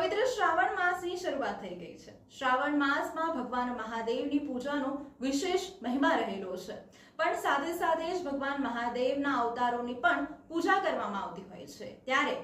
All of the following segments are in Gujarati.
પવિત્ર શ્રાવણ માસની શરૂઆત થઈ ગઈ છે. શ્રાવણ માસમાં ભગવાન મહાદેવની પૂજાનો વિશેષ મહિમા રહેલો છે. પણ સાથે સાથે જ ભગવાન મહાદેવના અવતારોની પણ પૂજા કરવામાં આવતી હોય છે. ત્યારે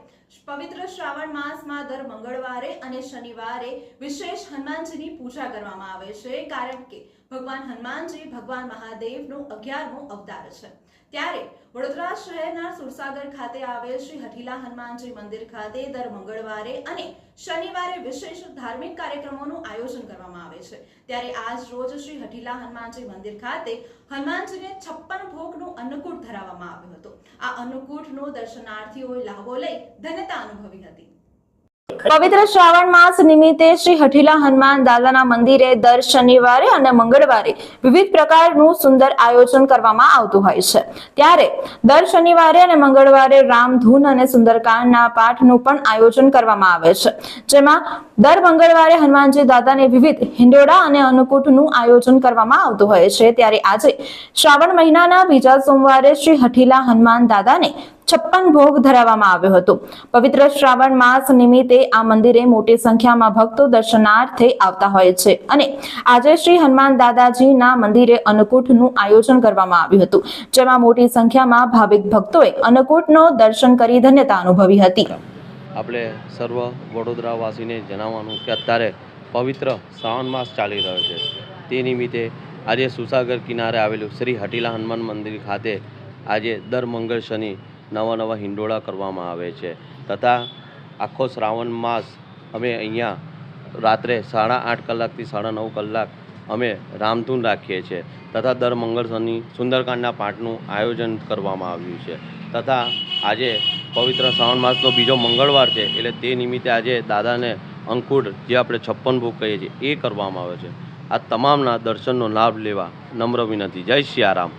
પવિત્ર શ્રાવણ માસમાં દર મંગળવારે અને શનિવારે વિશેષ હનુમાનજીની પૂજા કરવામાં આવે છે, કારણ કે ભગવાન હનુમાનજી ભગવાન મહાદેવનો અગિયારમો અવતાર છે. ત્યારે વડોદરા શહેરના સુરસાગર ખાતે આવેલ શ્રી હઠીલા હનુમાનજી મંદિર ખાતે દર મંગળવારે અને શનિવારે વિશેષ ધાર્મિક કાર્યક્રમોનું આયોજન કરવામાં આવે છે. ત્યારે આજ રોજ શ્રી હઠીલા હનુમાનજી મંદિર ખાતે હનુમાનજીને છપ્પન ભોગનું અન્નકૂટ ધરાવવામાં આવ્યું હતું. આ અન્નકૂટનો દર્શનાર્થીઓએ લાભો લઈ ધન્યતા અનુભવી હતી. પવિત્ર શ્રાવણ માસ નિમિત્તે શ્રી હઠીલા હનુમાન દાદાના મંદિરે દર શનિવારે અને મંગળવારે વિવિધ પ્રકારનું સુંદર આયોજન કરવામાં આવતું હોય છે. ત્યારે દર શનિવારે અને મંગળવારે રામધૂન અને સુંદરકાંડના પાઠનું પણ આયોજન કરવામાં આવે છે. જેમાં દર મંગળવારે હનુમાનજી દાદાને વિવિધ હિંડોળા અને અન્નકૂટનું આયોજન કરવામાં આવતું હોય છે. ત્યારે આજે શ્રાવણ મહિનાના બીજા સોમવારે શ્રી હઠીલા હનુમાન દાદાને છપ્પન ભોગ ધરાવવામાં આવ્યો હતો. પવિત્ર શ્રાવણ માસ નિમિત્તે આ મંદિરે મોટી સંખ્યામાં ભક્તો દર્શનાર્થે આવતા હોય છે અને આજે શ્રી હનુમાન દાદાજીના મંદિરે અન્નકૂટનું આયોજન કરવામાં આવ્યું હતું, જેમાં મોટી સંખ્યામાં ભાવિક ભક્તોએ અન્નકૂટનો દર્શન કરી ધન્યતા અનુભવી હતી. આપણે સર્વ વડોદરાવાસીને જણાવવાનું કે અત્યારે પવિત્ર શ્રાવણ માસ ચાલી રહ્યો છે. તે નિમિત્તે આજે સુસાગર કિનારે આવેલું શ્રી હટીલા હનુમાન મંદિર ખાતે આજે દર મંગળ શનિ નવા નવા હિંડોળા કરવામાં આવે છે. તથા આખો શ્રાવણ માસ અમે અહીંયા રાત્રે સાડા આઠ કલાકથી સાડા નવ કલાક અમે રામધૂન રાખીએ છીએ. તથા દર મંગળ શનિ સુંદરકાંડના પાઠનું આયોજન કરવામાં આવ્યું છે. તથા આજે પવિત્ર શ્રાવણ માસનો બીજો મંગળવાર છે, એટલે તે નિમિત્તે આજે દાદાને અંકુર જે આપણે છપ્પન ભોગ કહીએ છીએ, એ કરવામાં આવે છે. આ તમામના દર્શનનો લાભ લેવા નમ્ર વિનંતી. જય સિયારામ